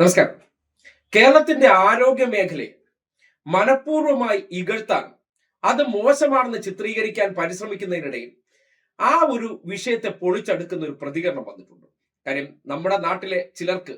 നമസ്കാരം. കേരളത്തിന്റെ ആരോഗ്യ മേഖലയെ മനഃപൂർവമായി ഇകഴ്ത്താൻ അത് മോശമാണെന്ന് ചിത്രീകരിക്കാൻ പരിശ്രമിക്കുന്നതിനിടയിൽ ആ ഒരു വിഷയത്തെ പൊളിച്ചടുക്കുന്ന ഒരു പ്രതികരണം വന്നിട്ടുണ്ട്. കാര്യം നമ്മുടെ നാട്ടിലെ ചിലർക്ക്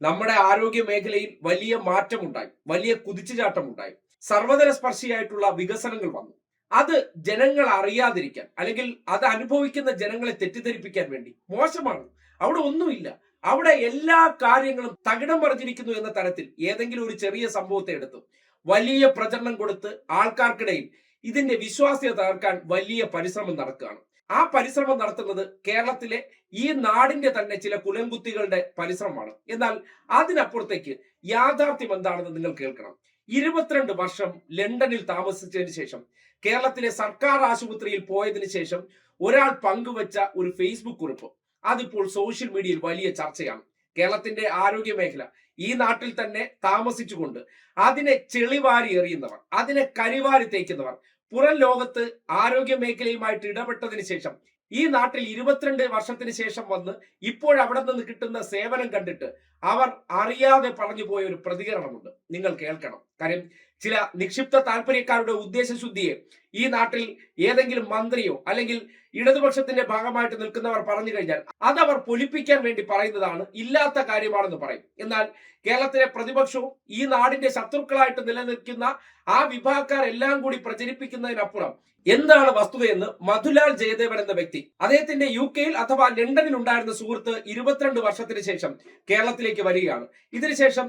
നമ്മുടെ ആരോഗ്യ മേഖലയിൽ വലിയ മാറ്റമുണ്ടായി വലിയ കുതിച്ചുചാട്ടം ഉണ്ടായി സർവതല സ്പർശിയായിട്ടുള്ള വികസനങ്ങൾ വന്നു. അത് ജനങ്ങൾ അറിയാതിരിക്കാൻ അല്ലെങ്കിൽ അത് അനുഭവിക്കുന്ന ജനങ്ങളെ തെറ്റിദ്ധരിപ്പിക്കാൻ വേണ്ടി മോശമാണ്. അവിടെ ഒന്നുമില്ല. അവിടെ എല്ലാ കാര്യങ്ങളും തകിടം മറിഞ്ഞിരിക്കുന്നു എന്ന തരത്തിൽ ഏതെങ്കിലും ഒരു ചെറിയ സംഭവത്തെ എടുത്തു. വലിയ പ്രചരണം കൊടുത്ത് ആൾക്കാർക്കിടയിൽ ഇതിന്റെ വിശ്വാസ്യത തകർക്കാൻ വലിയ പരിശ്രമം നടക്കുകയാണ്. ആ പരിശ്രമം നടത്തുന്നത് കേരളത്തിലെ ഈ നാടിന്റെ തന്നെ ചില കുലംകുത്തികളുടെ പരിശ്രമമാണ്. എന്നാൽ അതിനപ്പുറത്തേക്ക് യാഥാർത്ഥ്യം എന്താണെന്ന് നിങ്ങൾ കേൾക്കണം. ഇരുപത്തിരണ്ട് വർഷം ലണ്ടനിൽ താമസിച്ചതിന് ശേഷം കേരളത്തിലെ സർക്കാർ ആശുപത്രിയിൽ പോയതിനു ശേഷം ഒരാൾ പങ്കുവച്ച ഒരു ഫേസ്ബുക്ക് കുറിപ്പ്. അതിപ്പോൾ സോഷ്യൽ മീഡിയയിൽ വലിയ ചർച്ചയാണ്. കേരളത്തിന്റെ ആരോഗ്യ മേഖല ഈ നാട്ടിൽ തന്നെ താമസിച്ചുകൊണ്ട് അതിനെ ചെളിവാരി എറിയുന്നവർ അതിനെ കരിവാരി തേക്കുന്നവർ പുറം ലോകത്ത് ആരോഗ്യ മേഖലയുമായിട്ട് ഇടപെട്ടതിന് ശേഷം ഈ നാട്ടിൽ ഇരുപത്തിരണ്ട് വർഷത്തിന് ശേഷം വന്ന് ഇപ്പോൾ അവിടെ നിന്ന് കിട്ടുന്ന സേവനം കണ്ടിട്ട് അവർ അറിയാതെ പറഞ്ഞു പോയ ഒരു പ്രതികരണമുണ്ട്. നിങ്ങൾ കേൾക്കണം. കാര്യം ചില നിക്ഷിപ്ത താല്പര്യക്കാരുടെ ഉദ്ദേശശുദ്ധിയെ ഈ നാട്ടിൽ ഏതെങ്കിലും മന്ത്രിയോ അല്ലെങ്കിൽ ഇടതുപക്ഷത്തിന്റെ ഭാഗമായിട്ട് നിൽക്കുന്നവർ പറഞ്ഞു കഴിഞ്ഞാൽ അതവർ പൊലിപ്പിക്കാൻ വേണ്ടി പറയുന്നതാണ് ഇല്ലാത്ത കാര്യമാണെന്ന് പറയും. എന്നാൽ കേരളത്തിലെ പ്രതിപക്ഷവും ഈ നാടിന്റെ ശത്രുക്കളായിട്ട് നിലനിൽക്കുന്ന ആ വിഭാഗക്കാർ എല്ലാം കൂടി പ്രചരിപ്പിക്കുന്നതിനപ്പുറം എന്താണ് വസ്തുതയെന്ന് മധുലാൽ ജയദേവൻ എന്ന വ്യക്തി അദ്ദേഹത്തിന്റെ യു കെയിൽ അഥവാ ലണ്ടനിൽ ഉണ്ടായിരുന്ന സുഹൃത്ത് ഇരുപത്തിരണ്ട് വർഷത്തിന് ശേഷം കേരളത്തിലേക്ക് വരികയാണ്. ഇതിനുശേഷം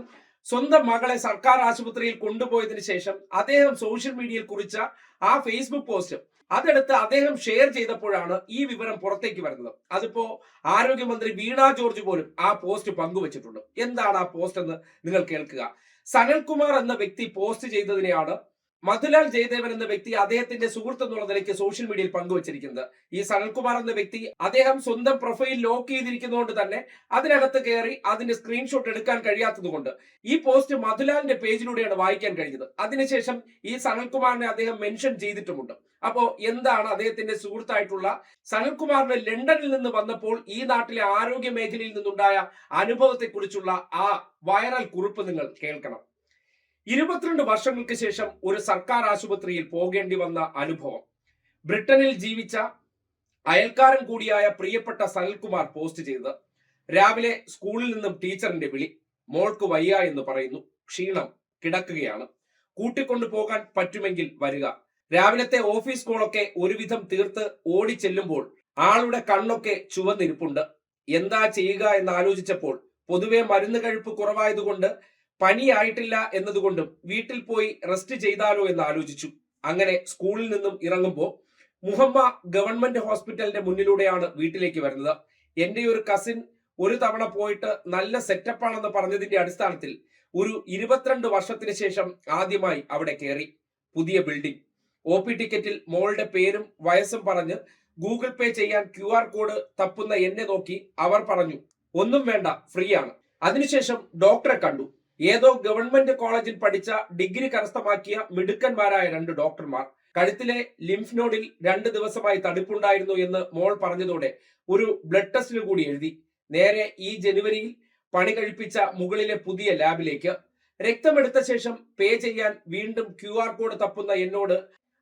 സ്വന്തം മകളെ സർക്കാർ ആശുപത്രിയിൽ കൊണ്ടുപോയതിനു ശേഷം അദ്ദേഹം സോഷ്യൽ മീഡിയയിൽ കുറിച്ച ആ ഫേസ്ബുക്ക് പോസ്റ്റ് അതെടുത്ത് അദ്ദേഹം ഷെയർ ചെയ്തപ്പോഴാണ് ഈ വിവരം പുറത്തേക്ക് വരുന്നത്. അതിപ്പോ ആരോഗ്യമന്ത്രി വീണ ജോർജ് പോലും ആ പോസ്റ്റ് പങ്കുവച്ചിട്ടുണ്ട്. എന്താണ് ആ പോസ്റ്റ് എന്ന് നിങ്ങൾ കേൾക്കുക. സനൽകുമാർ എന്ന വ്യക്തി പോസ്റ്റ് ചെയ്തതിനെയാണ് മധുലാൽ ജയദേവൻ എന്ന വ്യക്തി അദ്ദേഹത്തിന്റെ സുഹൃത്ത് എന്നുള്ള നിലയ്ക്ക് സോഷ്യൽ മീഡിയയിൽ പങ്കുവച്ചിരിക്കുന്നത്. ഈ സനൽകുമാർ എന്ന വ്യക്തി അദ്ദേഹം സ്വന്തം പ്രൊഫൈൽ ലോക്ക് ചെയ്തിരിക്കുന്നതുകൊണ്ട് തന്നെ അതിനകത്ത് കയറി അതിന്റെ സ്ക്രീൻഷോട്ട് എടുക്കാൻ കഴിയാത്തതുകൊണ്ട് ഈ പോസ്റ്റ് മധുലാലിന്റെ പേജിലൂടെയാണ് വായിക്കാൻ കഴിഞ്ഞത്. അതിനുശേഷം ഈ സനൽകുമാറിനെ അദ്ദേഹം മെൻഷൻ ചെയ്തിട്ടുമുണ്ട്. അപ്പോ എന്താണ് അദ്ദേഹത്തിന്റെ സുഹൃത്തായിട്ടുള്ള സനൽകുമാറിന് ലണ്ടനിൽ നിന്ന് വന്നപ്പോൾ ഈ നാട്ടിലെ ആരോഗ്യ മേഖലയിൽ നിന്നുണ്ടായ അനുഭവത്തെക്കുറിച്ചുള്ള ആ വൈറൽ കുറിപ്പ് നിങ്ങൾ കേൾക്കണം. ഇരുപത്തിരണ്ട് വർഷങ്ങൾക്ക് ശേഷം ഒരു സർക്കാർ ആശുപത്രിയിൽ പോകേണ്ടി വന്ന അനുഭവം. ബ്രിട്ടനിൽ ജീവിച്ച അയൽക്കാരൻ കൂടിയായ പ്രിയപ്പെട്ട സനൽകുമാർ പോസ്റ്റ് ചെയ്തത് രാവിലെ സ്കൂളിൽ നിന്നും ടീച്ചറിന്റെ വിളി മോൾക്ക് വയ്യ എന്ന് പറയുന്നു. ക്ഷീണം കിടക്കുകയാണ്. കൂട്ടിക്കൊണ്ടു പോകാൻ പറ്റുമെങ്കിൽ വരിക. രാവിലത്തെ ഓഫീസ് കോളൊക്കെ ഒരുവിധം തീർത്ത് ഓടി ചെല്ലുമ്പോൾ ആളുടെ കണ്ണൊക്കെ ചുവന്നിരിപ്പുണ്ട്. എന്താ ചെയ്യുക എന്ന് ആലോചിച്ചപ്പോൾ പൊതുവെ മരുന്ന് കഴിപ്പ് കുറവായതുകൊണ്ട് പനിയായിട്ടില്ല എന്നതുകൊണ്ടും വീട്ടിൽ പോയി റെസ്റ്റ് ചെയ്താലോ എന്ന് ആലോചിച്ചു. അങ്ങനെ സ്കൂളിൽ നിന്നും ഇറങ്ങുമ്പോൾ മുഹമ്മ ഗവൺമെന്റ് ഹോസ്പിറ്റലിന്റെ മുന്നിലൂടെയാണ് വീട്ടിലേക്ക് വരുന്നത്. എന്റെ ഒരു കസിൻ ഒരു തവണ പോയിട്ട് നല്ല സെറ്റപ്പ് ആണെന്ന് പറഞ്ഞതിന്റെ അടിസ്ഥാനത്തിൽ ഒരു ഇരുപത്തിരണ്ട് വർഷത്തിന് ശേഷം ആദ്യമായി അവിടെ കയറി പുതിയ ബിൽഡിംഗ് ഒ പി ടിക്കറ്റിൽ മോളുടെ പേരും വയസ്സും പറഞ്ഞ് ഗൂഗിൾ പേ ചെയ്യാൻ ക്യു ആർ കോഡ് തപ്പുന്ന എന്നെ നോക്കി അവർ പറഞ്ഞു ഒന്നും വേണ്ട ഫ്രീ ആണ്. അതിനുശേഷം ഡോക്ടറെ കണ്ടു. ഏതോ ഗവൺമെന്റ് കോളേജിൽ പഠിച്ച ഡിഗ്രി കരസ്ഥമാക്കിയ മിടുക്കന്മാരായ രണ്ട് ഡോക്ടർമാർ കഴുത്തിലെ ലിംഫ് നോഡിൽ രണ്ട് ദിവസമായി തടിപ്പുണ്ടായിരുന്നു എന്ന് മോൾ പറഞ്ഞതോടെ ഒരു ബ്ലഡ് ടെസ്റ്റിന് കൂടി എഴുതി. നേരെ ഈ ജനുവരിയിൽ പണി കഴിപ്പിച്ച മുകളിലെ പുതിയ ലാബിലേക്ക് രക്തമെടുത്ത ശേഷം പേ ചെയ്യാൻ വീണ്ടും ക്യു ആർ കോഡ് തപ്പുന്ന എന്നോട്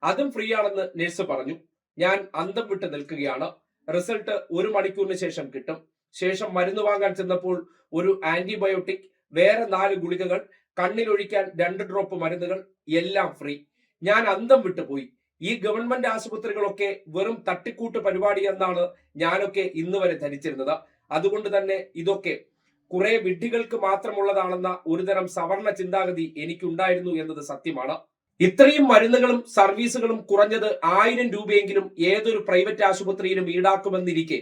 അതും ഫ്രീ ആണെന്ന് നഴ്സ് പറഞ്ഞു. ഞാൻ അന്തം വിട്ട് നിൽക്കുകയാണ്. റിസൾട്ട് ഒരു മണിക്കൂറിന് ശേഷം കിട്ടും. ശേഷം മരുന്ന് വാങ്ങാൻ ചെന്നപ്പോൾ ഒരു ആന്റിബയോട്ടിക് വേറെ നാല് ഗുളികകൾ കണ്ണിലൊഴിക്കാൻ രണ്ട് ഡ്രോപ്പ് മരുന്നുകൾ എല്ലാം ഫ്രീ ഞാൻ അന്തം വിട്ടുപോയി ഈ ഗവൺമെന്റ് ആശുപത്രികളൊക്കെ വെറും തട്ടിക്കൂട്ട് പരിപാടി എന്നാണ് ഞാനൊക്കെ ഇന്ന് വരെ ധരിച്ചിരുന്നത്. അതുകൊണ്ട് തന്നെ ഇതൊക്കെ കുറെ വിഡ്ഢികൾക്ക് മാത്രമുള്ളതാണെന്ന ഒരുതരം സവർണ ചിന്താഗതി എനിക്കുണ്ടായിരുന്നു എന്നത് സത്യമാണ്. ഇത്രയും മരുന്നുകളും സർവീസുകളും കുറഞ്ഞത് ആയിരം രൂപയെങ്കിലും ഏതൊരു പ്രൈവറ്റ് ആശുപത്രിയിലും ഈടാക്കുമെന്നിരിക്കെ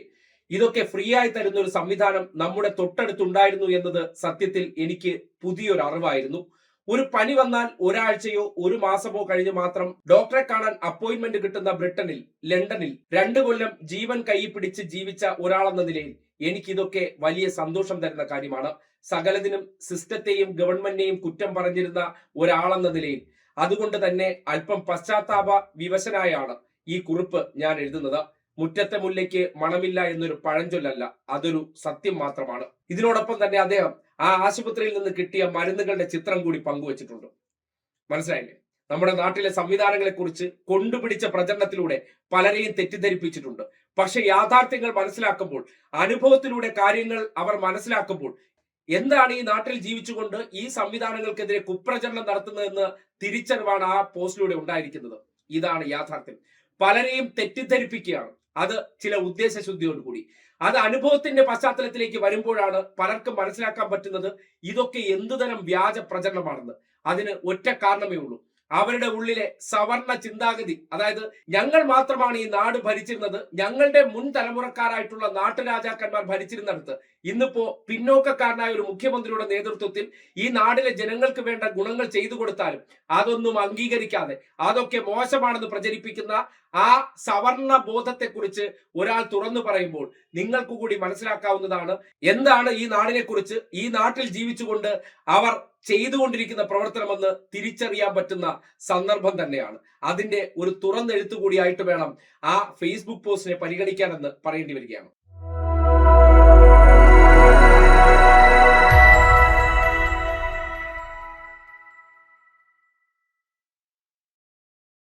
ഇതൊക്കെ ഫ്രീ ആയി തരുന്ന ഒരു സംവിധാനം നമ്മുടെ തൊട്ടടുത്തുണ്ടായിരുന്നു എന്നത് സത്യത്തിൽ എനിക്ക് പുതിയൊരു അറിവായിരുന്നു. ഒരു പനി വന്നാൽ ഒരാഴ്ചയോ ഒരു മാസമോ കഴിഞ്ഞ് മാത്രം ഡോക്ടറെ കാണാൻ അപ്പോയിന്റ്മെന്റ് കിട്ടുന്ന ബ്രിട്ടനിൽ ലണ്ടനിൽ രണ്ടു കൊല്ലം ജീവൻ കൈ പിടിച്ച് ജീവിച്ച ഒരാളെന്ന നിലയിൽ എനിക്കിതൊക്കെ വലിയ സന്തോഷം തരുന്ന കാര്യമാണ്. സകലതിനും സിസ്റ്റത്തെയും ഗവൺമെന്റിനെയും കുറ്റം പറഞ്ഞിരുന്ന ഒരാളെന്ന നിലയിൽ അതുകൊണ്ട് തന്നെ അല്പം പശ്ചാത്താപ വിവശനായാണ് ഈ കുറിപ്പ് ഞാൻ എഴുതുന്നത്. മുറ്റത്തെ മുല്ലയ്ക്ക് മണമില്ല എന്നൊരു പഴഞ്ചൊല്ലല്ല അതൊരു സത്യം മാത്രമാണ്. ഇതിനോടൊപ്പം തന്നെ അദ്ദേഹം ആ ആശുപത്രിയിൽ നിന്ന് കിട്ടിയ മരുന്നുകളുടെ ചിത്രം കൂടി പങ്കുവച്ചിട്ടുണ്ട്. മനസ്സിലായില്ലേ? നമ്മുടെ നാട്ടിലെ സംവിധാനങ്ങളെ കുറിച്ച് കൊണ്ടുപിടിച്ച പ്രചരണത്തിലൂടെ പലരെയും തെറ്റിദ്ധരിപ്പിച്ചിട്ടുണ്ട്. പക്ഷെ യാഥാർത്ഥ്യങ്ങൾ മനസ്സിലാക്കുമ്പോൾ അനുഭവത്തിലൂടെ കാര്യങ്ങൾ അവർ മനസ്സിലാക്കുമ്പോൾ എന്താണ് ഈ നാട്ടിൽ ജീവിച്ചുകൊണ്ട് ഈ സംവിധാനങ്ങൾക്കെതിരെ കുപ്രചരണം നടത്തുന്നതെന്ന് തിരിച്ചറിവാണ് ആ പോസ്റ്റിലൂടെ ഉണ്ടായിരിക്കുന്നത്. ഇതാണ് യാഥാർത്ഥ്യം. പലരെയും തെറ്റിദ്ധരിപ്പിക്കുകയാണ്. അത് ചില ഉദ്ദേശശുദ്ധിയോടുകൂടി അത് അനുഭവത്തിന്റെ പശ്ചാത്തലത്തിലേക്ക് വരുമ്പോഴാണ് പലർക്കും മനസ്സിലാക്കാൻ പറ്റുന്നത് ഇതൊക്കെ എന്തുതരം വ്യാജ പ്രചരണമാണെന്ന്. അതിന് ഒറ്റ കാരണമേ ഉള്ളൂ. അവരുടെ ഉള്ളിലെ സവർണ ചിന്താഗതി അതായത് ഞങ്ങൾ മാത്രമാണ് ഈ നാട് ഭരിച്ചിരുന്നത് ഞങ്ങളുടെ മുൻ തലമുറക്കാരായിട്ടുള്ള നാട്ടുരാജാക്കന്മാർ ഭരിച്ചിരുന്നിടത്ത് ഇന്നിപ്പോ പിന്നോക്കക്കാരനായ ഒരു മുഖ്യമന്ത്രിയുടെ നേതൃത്വത്തിൽ ഈ നാടിലെ ജനങ്ങൾക്ക് വേണ്ട ഗുണങ്ങൾ ചെയ്തു കൊടുത്താലും അതൊന്നും അംഗീകരിക്കാതെ അതൊക്കെ മോശമാണെന്ന് പ്രചരിപ്പിക്കുന്ന ആ സവർണ ബോധത്തെക്കുറിച്ച് ഒരാൾ തുറന്നു പറയുമ്പോൾ നിങ്ങൾക്ക് കൂടി മനസ്സിലാക്കാവുന്നതാണ് എന്താണ് ഈ നാടിനെ കുറിച്ച് ഈ നാട്ടിൽ ജീവിച്ചുകൊണ്ട് അവർ ചെയ്തുകൊണ്ടിരിക്കുന്ന പ്രവർത്തനമെന്ന് തിരിച്ചറിയാൻ പറ്റുന്ന സന്ദർഭം തന്നെയാണ്. അതിന്റെ ഒരു തുറന്നെഴുത്തു കൂടിയായിട്ട് വേണം ആ ഫേസ്ബുക്ക് പോസ്റ്റിനെ പരിഗണിക്കാനെന്ന് പറയേണ്ടി വരികയാണ്.